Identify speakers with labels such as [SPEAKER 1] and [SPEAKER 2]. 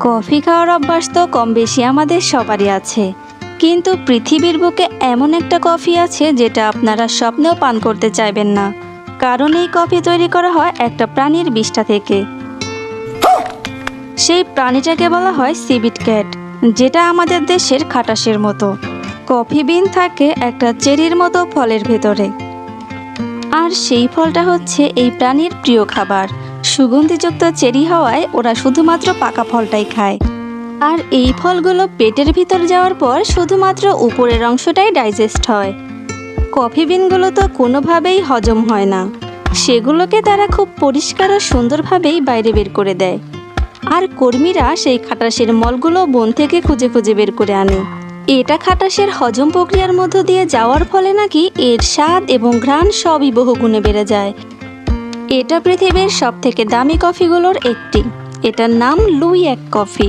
[SPEAKER 1] Coffee খাওয়ার অভ্যাস তো কম বেশি আমাদের সবারই আছে। কিন্তু পৃথিবীর বুকে এমন একটা কফি আছে যেটা আপনারা স্বপ্নেও পান করতে চাইবেন না। কারণ এই কফি তৈরি করা হয় একটা প্রাণীর বিষ্ঠা থেকে। সেই প্রাণীটাকে বলা হয় সিবিট ক্যাট, যেটা আমাদের দেশের খাটাসের মতো। কফি বিন থাকে একটা চেরির মতো ফলের ভেতরে। আর সেই ফলটা হচ্ছে এই প্রাণীর প্রিয় খাবার। সুগন্ধিযুক্ত চেরি হওয়ায় ওরা শুধুমাত্র পাকা ফলটাই খায়। আর এই ফলগুলো পেটের ভিতর যাওয়ার পর শুধুমাত্র উপরের অংশটাই ডাইজেস্ট হয়। কফি বিনগুলো তো কোনোভাবেই হজম হয় না। সেগুলোকে তারা খুব পরিষ্কার ও সুন্দরভাবেই বাইরে বের করে দেয়। আর কর্মীরা সেই খাটাসের মলগুলো বন থেকে খুঁজে খুঁজে বের করে আনে। এটা খাটাসের হজম প্রক্রিয়ার মধ্য দিয়ে যাওয়ার ফলে নাকি এর স্বাদ এবং ঘ্রাণ সবই বহুগুণে বেড়ে যায়। এটা পৃথিবীর সবথেকে দামি কফিগুলোর একটি। এটার নাম লুই এক কফি।